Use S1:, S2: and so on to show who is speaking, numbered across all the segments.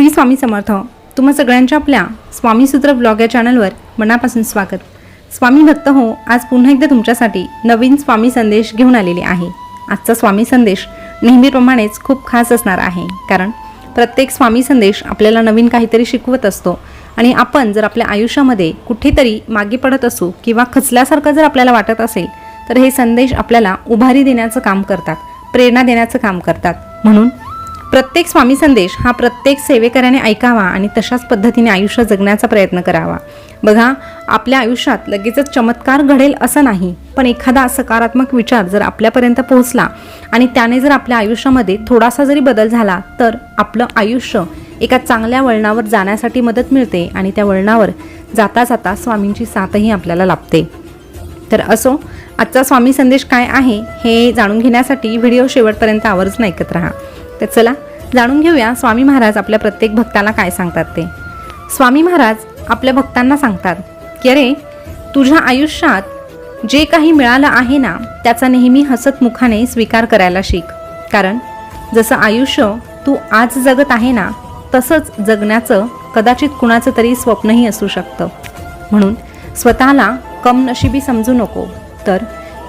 S1: श्री स्वामी समर्थ. तुम्हा सगळ्यांच्या आपल्या स्वामीसूत्र ब्लॉग या चॅनलवर मनापासून स्वागत. स्वामी भक्त हो आज पुन्हा एकदा तुमच्यासाठी नवीन स्वामी संदेश घेऊन आलेले आहे. आजचा स्वामी संदेश नेहमीप्रमाणेच खूप खास असणार आहे. कारण प्रत्येक स्वामी संदेश आपल्याला नवीन काहीतरी शिकवत असतो. आणि आपण जर आपल्या आयुष्यामध्ये कुठेतरी मागे पडत असू किंवा खचल्यासारखं जर आपल्याला वाटत असेल तर हे संदेश आपल्याला उभारी देण्याचं काम करतात प्रेरणा देण्याचं काम करतात. म्हणून प्रत्येक स्वामी संदेश हा प्रत्येक सेवेकऱ्याने ऐकावा आणि तशाच पद्धतीने आयुष्य जगण्याचा प्रयत्न करावा. बघा आपल्या आयुष्यात लगेचच चमत्कार घडेल असं नाही पण एखादा सकारात्मक विचार जर आपल्यापर्यंत पोहोचला आणि त्याने जर आपल्या आयुष्यामध्ये थोडासा जरी बदल झाला तर आपलं आयुष्य एका चांगल्या वळणावर जाण्यासाठी मदत मिळते आणि त्या वळणावर जाता जाता स्वामींची साथही आपल्याला लाभते. तर असो आजचा स्वामी संदेश काय आहे हे जाणून घेण्यासाठी व्हिडिओ शेवटपर्यंत आवर्जून ऐकत राहा. तर चला जाणून घेऊया स्वामी महाराज आपल्या प्रत्येक भक्ताला काय सांगतात ते. स्वामी महाराज आपल्या भक्तांना सांगतात की अरे तुझ्या आयुष्यात जे काही मिळालं आहे ना त्याचा नेहमी हसत मुखाने स्वीकार करायला शिक. कारण जसं आयुष्य तू आज जगत आहे ना तसंच जगण्याचं कदाचित कुणाचं तरी स्वप्नही असू शकतं. म्हणून स्वतःला कमनशिबी समजू नको. तर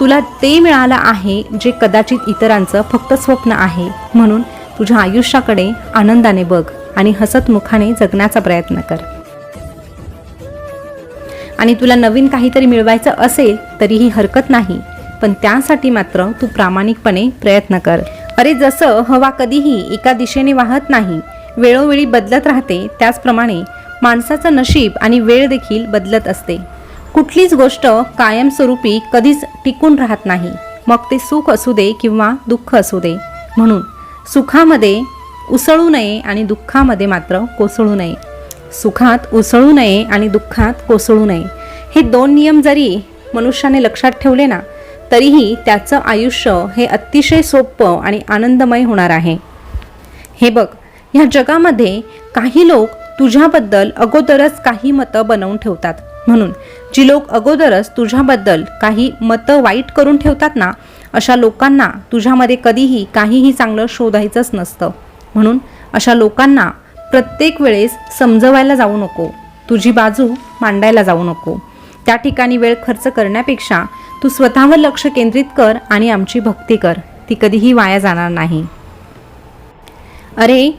S1: तुला ते मिळालं आहे जे कदाचित इतरांचं फक्त स्वप्न आहे. म्हणून तुझ्या आयुष्याकडे आनंदाने बघ आणि हसतमुखाने जगण्याचा प्रयत्न कर. आणि तुला नवीन काहीतरी मिळवायचं असेल तरीही हरकत नाही. पण त्यासाठी मात्र तू प्रामाणिकपणे प्रयत्न कर. अरे जसं हवा कधीही एका दिशेने वाहत नाही वेळोवेळी बदलत राहते त्याचप्रमाणे माणसाचं नशीब आणि वेळ देखील बदलत असते. कुठलीच गोष्ट कायमस्वरूपी कधीच टिकून राहत नाही. मग ते सुख असू दे किंवा दुःख असू दे. म्हणून सुखामध्ये उसळू नये आणि दुःखामध्ये मात्र कोसळू नये. सुखात उसळू नये आणि दुःखात कोसळू नये. हे दोन नियम जरी मनुष्याने लक्षात ठेवले ना तरीही त्याचं आयुष्य हे अतिशय सोपं आणि आनंदमय होणार आहे. हे बघ ह्या जगामध्ये काही लोक तुझ्याबद्दल अगोदरच काही मतं बनवून ठेवतात. म्हणून जी लोक अगोदरच तुझ्याबद्दल काही मतं वाईट करून ठेवतात ना अशा लोकांना तुझ्यामध्ये कधीही काहीही चांगलं शोधायचंच नसतं. म्हणून अशा लोकांना प्रत्येक वेळेस समजवायला जाऊ नको. तुझी बाजू मांडायला जाऊ नको. त्या ठिकाणी वेळ खर्च करण्यापेक्षा तू स्वतःवर लक्ष केंद्रित कर आणि आमची भक्ती कर. ती कधीही वाया जाणार नाही. अरे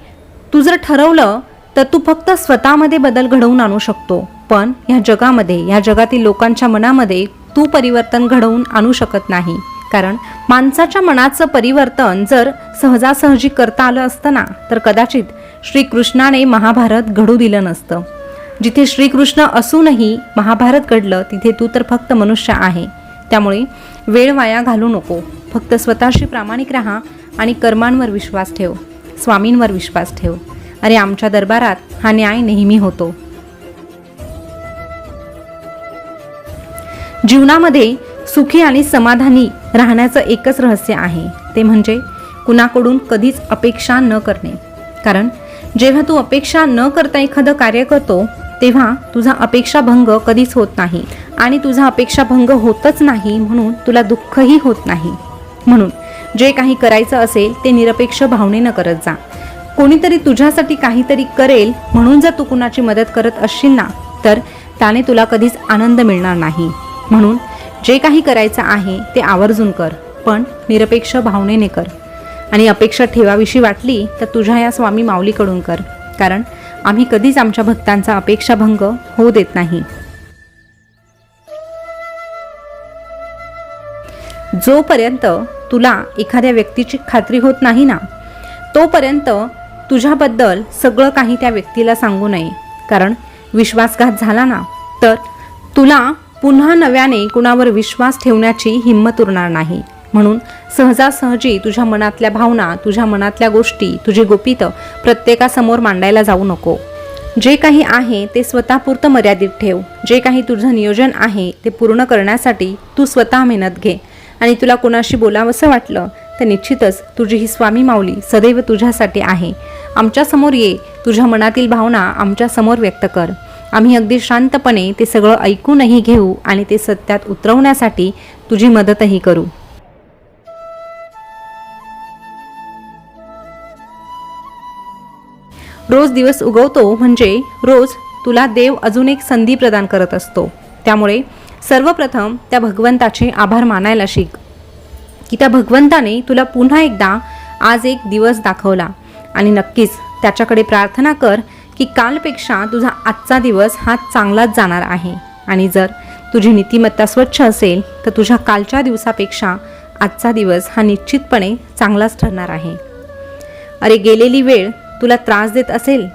S1: तू जर ठरवलं तर तू फक्त स्वतःमध्ये बदल घडवून आणू शकतो. पण ह्या जगामध्ये ह्या जगातील लोकांच्या मनामध्ये तू परिवर्तन घडवून आणू शकत नाही. कारण माणसाच्या मनाचं परिवर्तन जर सहजासहजी करता आलं असतं ना तर कदाचित श्रीकृष्णाने महाभारत घडू दिलं नसतं. जिथे श्रीकृष्ण असूनही महाभारत घडलं तिथे तू तर फक्त मनुष्य आहे. त्यामुळे वेळ वाया घालू नको. फक्त स्वतःशी प्रामाणिक राहा आणि कर्मांवर विश्वास ठेव. स्वामींवर विश्वास ठेव. अरे आमच्या दरबारात हा न्याय नेहमी होतो. जीवनामध्ये सुखी आणि समाधानी राहण्याचं एकच रहस्य आहे. ते म्हणजे कुणाकडून कधीच अपेक्षा न करणे. कारण जेव्हा तू अपेक्षा न करता एखादं कार्य करतो तेव्हा तुझा अपेक्षाभंग कधीच होत नाही आणि तुझा अपेक्षाभंग होतच नाही म्हणून तुला दुःखही होत नाही. म्हणून जे काही करायचं असेल ते निरपेक्ष भावनेनं करत जा. कोणीतरी तुझ्यासाठी काहीतरी करेल म्हणून जर तू कुणाची मदत करत असशील ना तर त्याने तुला कधीच आनंद मिळणार नाही. म्हणून जे काही करायचं आहे ते आवर्जून कर पण निरपेक्ष भावनेने कर. आणि अपेक्षा ठेवाविषयी वाटली तर तुझ्या या स्वामी माऊलीकडून कर कारण आम्ही कधीच आमच्या भक्तांचा अपेक्षाभंग होऊ देत नाही. जोपर्यंत तुला एखाद्या व्यक्तीची खात्री होत नाही ना तोपर्यंत तुझ्याबद्दल सगळं काही त्या व्यक्तीला सांगू नये. कारण विश्वासघात झाला ना तर तुला पुन्हा नव्याने कुणावर विश्वास ठेवण्याची हिंमत उरणार नाही. म्हणून सहजासहजी तुझ्या मनातल्या भावना तुझ्या मनातल्या गोष्टी तुझी गुपितं प्रत्येकासमोर मांडायला जाऊ नको. जे काही आहे ते स्वतःपुरतं मर्यादित ठेव. जे काही तुझं नियोजन आहे ते पूर्ण करण्यासाठी तू स्वतः मेहनत घे. आणि तुला कोणाशी बोलावंसं वाटलं तर निश्चितच तुझी ही स्वामी माऊली सदैव तुझ्यासाठी आहे. आमच्यासमोर ये तुझ्या मनातील भावना आमच्यासमोर व्यक्त कर. आम्ही अगदी शांतपणे ते सगळं ऐकूनही घेऊ आणि ते सत्यात उतरवण्यासाठी तुझी मदतही करू. रोज दिवस उगवतो म्हणजे रोज तुला देव अजून एक संधी प्रदान करत असतो. त्यामुळे सर्वप्रथम त्या भगवंताचे आभार मानायला शिक. की त्या भगवंताने तुला पुन्हा एकदा आज एक दिवस दाखवला आणि नक्कीच त्याच्याकडे प्रार्थना कर की कालपेक्षा तुझा आजचा दिवस हा चांगलाच जाणार आहे. आणि जर तुझी नीतिमत्ता स्वच्छ असेल तर तुझ्या कालच्या दिवसापेक्षा आजचा दिवस हा निश्चितपणे चांगलाच ठरणार आहे. अरे गेलेली वेळ तुला त्रास देत असेल?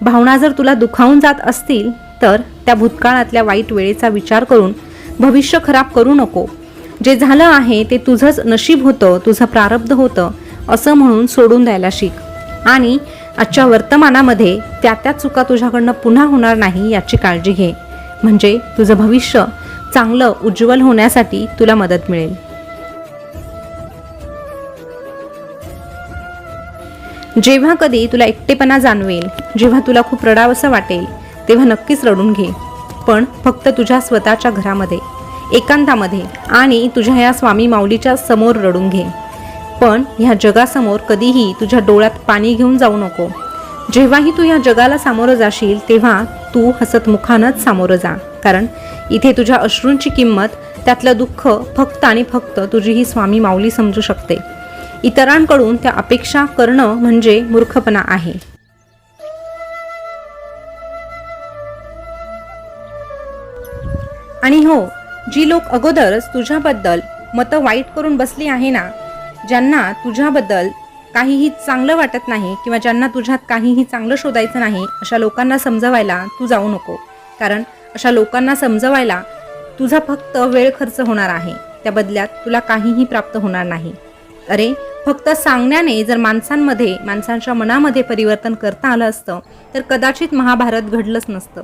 S1: भावना जर तुला दुखावून जात असतील तर त्या भूतकाळातल्या वाईट वेळेचा विचार करून भविष्य खराब करू नको. जे झालं आहे ते तुझंच नशीब होतं तुझं प्रारब्ध होतं असं म्हणून सोडून द्यायला शिक. आणि आजच्या वर्तमानामध्ये त्या त्या चुका तुझ्याकडनं पुन्हा होणार नाही याची काळजी घे. म्हणजे तुझं भविष्य चांगलं उज्ज्वल होण्यासाठी तुला मदत मिळेल. जेव्हा कधी तुला एकटेपणा जाणवेल जेव्हा तुला खूप रडावंसं वाटेल तेव्हा नक्कीच रडून घे. पण फक्त तुझ्या स्वतःच्या घरामध्ये एकांतामध्ये आणि तुझ्या या स्वामी माऊलीच्या समोर रडून घे. पण ह्या जगासमोर कधीही तुझ्या डोळ्यात पाणी घेऊन जाऊ नको. जेव्हाही तू या जगाला सामोरं जाशील तेव्हा तू हसतमुखानंच सामोरं जा. कारण इथे तुझ्या अश्रूंची किंमत त्यातलं दुःख फक्त आणि फक्त तुझी ही स्वामी माऊली समजू शकते. इतरांकडून त्या अपेक्षा करणं म्हणजे मूर्खपणा आहे. आणि हो जी लोक अगोदरच तुझ्याबद्दल मतं वाईट करून बसली आहे ना ज्यांना तुझ्याबद्दल काहीही चांगलं वाटत नाही किंवा ज्यांना तुझ्यात काहीही चांगलं शोधायचं नाही अशा लोकांना समजवायला तू जाऊ नको. कारण अशा लोकांना समजवायला तुझा फक्त वेळ खर्च होणार आहे. त्या बदल्यात तुला काहीही प्राप्त होणार नाही. अरे फक्त सांगण्याने जर माणसांमध्ये माणसांच्या मनामध्ये परिवर्तन करता आलं असतं तर कदाचित महाभारत घडलंच नसतं.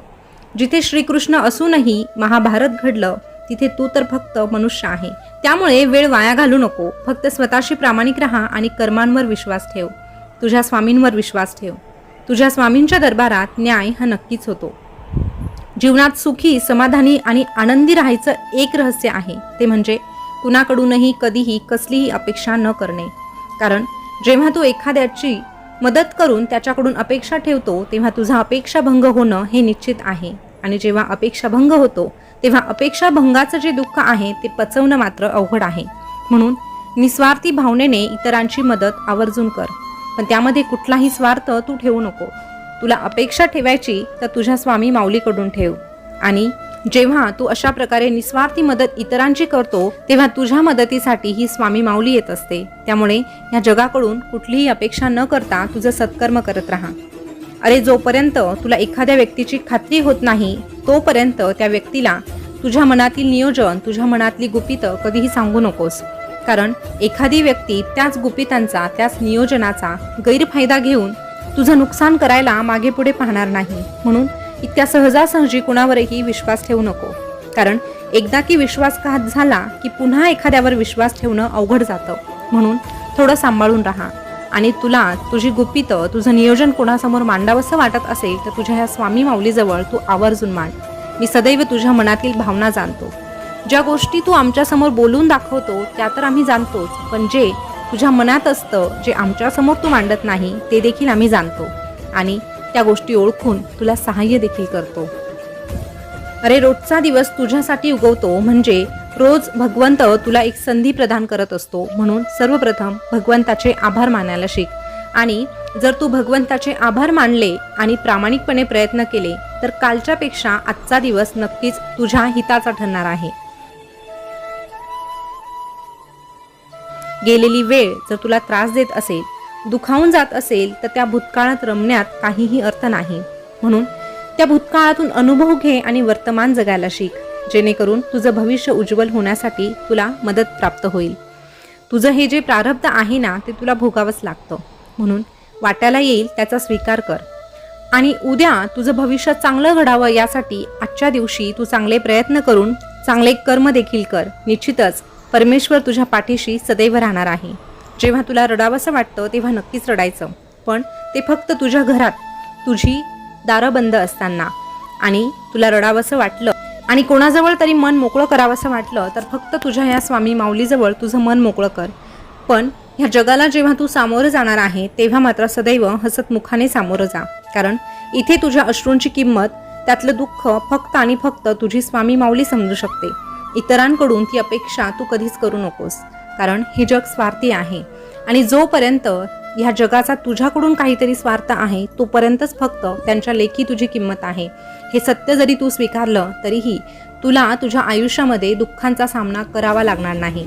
S1: जिथे श्रीकृष्ण असूनही महाभारत घडलं तिथे तू तर फक्त मनुष्य आहे. त्यामुळे वेळ वाया घालू नको. फक्त स्वतःशी प्रामाणिक राहा आणि कर्मांवर विश्वास ठेव. तुझ्या स्वामींवर विश्वास ठेव. तुझ्या स्वामींच्या दरबारात न्याय हा नक्कीच होतो. जीवनात सुखी समाधानी आणि आनंदी राहायचं एक रहस्य आहे. ते म्हणजे कुणाकडूनही कधीही कसलीही अपेक्षा न करणे. कारण जेव्हा तू एखाद्याची मदत करून त्याच्याकडून अपेक्षा ठेवतो तेव्हा तुझा अपेक्षा भंग होणं हे निश्चित आहे. आणि जेव्हा अपेक्षा भंग होतो तेव्हा अपेक्षा भंगाचं जे दुःख आहे ते पचवणं मात्र अवघड आहे. म्हणून निस्वार्थी भावनेने इतरांची मदत आवर्जून कर. पण त्यामध्ये कुठलाही स्वार्थ तू ठेवू नको. तुला अपेक्षा ठेवायची तर तुझ्या स्वामी माऊलीकडून ठेव. आणि जेव्हा तू अशा प्रकारे निस्वार्थी मदत इतरांची करतो तेव्हा तुझ्या मदतीसाठी ही स्वामी माऊली येत असते. त्यामुळे या जगाकडून कुठलीही अपेक्षा न करता तुझं सत्कर्म करत राहा. अरे जोपर्यंत तुला एखाद्या व्यक्तीची खात्री होत नाही तोपर्यंत त्या व्यक्तीला तुझ्या मनातील नियोजन तुझ्या मनातली गुपितं कधीही सांगू नकोस. कारण एखादी व्यक्ती त्याच गुपितांचा त्याच नियोजनाचा गैरफायदा घेऊन तुझं नुकसान करायला मागे पुढे पाहणार नाही. म्हणून इतक्या सहजासहजी कुणावरही विश्वास ठेवू नको. कारण एकदा की विश्वासघात झाला की पुन्हा एखाद्यावर विश्वास ठेवणं अवघड जातं. म्हणून थोडं सांभाळून राहा. आणि तुला तुझी गुपितं तुझं नियोजन कोणासमोर मांडावंसं वाटत असेल तर तुझ्या ह्या स्वामी माऊलीजवळ तू आवर्जून मांड. मी सदैव तुझ्या मनातील भावना जाणतो. ज्या गोष्टी तू आमच्यासमोर बोलून दाखवतो त्या तर आम्ही जाणतोच पण जे तुझ्या मनात असतं जे आमच्यासमोर तू मांडत नाही ते देखील आम्ही जाणतो. आणि त्या गोष्टी ओळखून तुला सहाय्य देखील करतो. अरे रोजचा दिवस तुझ्यासाठी उगवतो म्हणजे रोज भगवंत तुला एक संधी प्रदान करत असतो म्हणून सर्वप्रथम भगवंताचे आभार मानायला शिक. आणि जर तू भगवंताचे आभार मानले आणि प्रामाणिकपणे प्रयत्न केले तर कालच्यापेक्षा आजचा दिवस नक्कीच तुझ्या हिताचा ठरणार आहे. गेलेली वेळ जर तुला त्रास देत असेल दुखावून जात असेल तर त्या भूतकाळात रमण्यात काहीही अर्थ नाही. म्हणून त्या भूतकाळातून अनुभव घे आणि वर्तमान जगायला शिक. जेणेकरून तुझं भविष्य उज्ज्वल होण्यासाठी तुला मदत प्राप्त होईल. तुझं हे जे प्रारब्ध आहे ना ते तुला भोगावंच लागतं. म्हणून वाट्याला येईल त्याचा स्वीकार कर. आणि उद्या तुझं भविष्य चांगलं घडावं यासाठी आजच्या दिवशी तू चांगले प्रयत्न करून चांगले कर्म देखील कर. निश्चितच परमेश्वर तुझ्या पाठीशी सदैव राहणार आहे. जेव्हा तुला रडावंसं वाटतं तेव्हा नक्कीच रडायचं. पण ते फक्त तुझ्या घरात तुझी दारं बंद असताना. आणि तुला रडावंसं वाटलं आणि कोणाजवळ तरी मन मोकळं करावंसं वाटलं तर फक्त तुझ्या या स्वामी माऊलीजवळ तुझं मन मोकळं कर. पण ह्या जगाला जेव्हा तू सामोरं जाणार आहे तेव्हा मात्र सदैव हसतमुखाने सामोरं जा. कारण इथे तुझ्या अश्रूंची किंमत त्यातलं दुःख फक्त आणि फक्त तुझी स्वामी माऊली समजू शकते. इतरांकडून ती अपेक्षा तू कधीच करू नकोस. कारण हे जग स्वार्थी आहे. आणि जोपर्यंत ह्या जगाचा तुझ्याकडून काहीतरी स्वार्थ आहे तोपर्यंतच फक्त त्यांच्या लेखी तुझी किंमत आहे. हे सत्य जरी तू स्वीकारलं तरीही तुला तुझ्या आयुष्यामध्ये दुःखांचा सामना करावा लागणार नाही.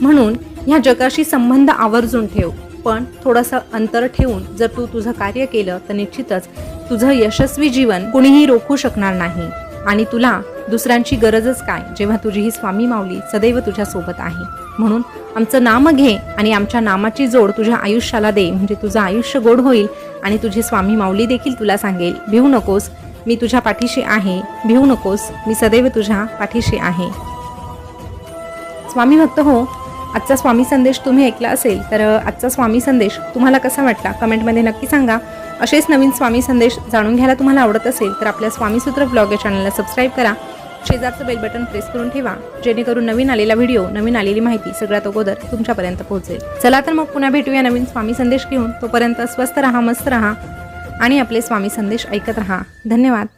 S1: म्हणून ह्या जगाशी संबंध आवर्जून ठेव पण थोडंसं अंतर ठेवून जर तू तुझं कार्य केलं तर निश्चितच तुझं यशस्वी जीवन कुणीही रोखू शकणार नाही. आणि तुला दुसऱ्यांची गरजच काय? जेव्हा तुझी ही स्वामी माऊली सदैव तुझ्या सोबत आहे. म्हणून आमचं नाम घे आणि आमच्या नामाची जोड तुझ्या आयुष्याला दे. म्हणजे तुझं आयुष्य गोड होईल आणि तुझी स्वामी माऊली देखील तुला सांगेल भिवू नकोस मी तुझ्या पाठीशी आहे. भिवू नकोस मी सदैव तुझ्या पाठीशी आहे. स्वामी भक्त हो आजचा स्वामी संदेश तुम्ही ऐकला असेल तर आजचा स्वामी संदेश तुम्हाला कसा वाटला? कमेंटमध्ये नक्की सांगा. असेच नवीन स्वामी संदेश जाणून घ्यायला तुम्हाला आवडत असेल तर आपल्या स्वामीसूत्र ब्लॉग या चॅनलला सबस्क्राईब करा. शेजारचं बेल बटन प्रेस करून ठेवा जेणेकरून नवीन आलेला व्हिडिओ नवीन आलेली माहिती सगळ्यात अगोदर तुमच्यापर्यंत पोहोचेल. चला तर मग पुन्हा भेटूया नवीन स्वामी संदेश घेऊन. तोपर्यंत स्वस्त रहा मस्त रहा आणि आपले स्वामी संदेश ऐकत रहा. धन्यवाद.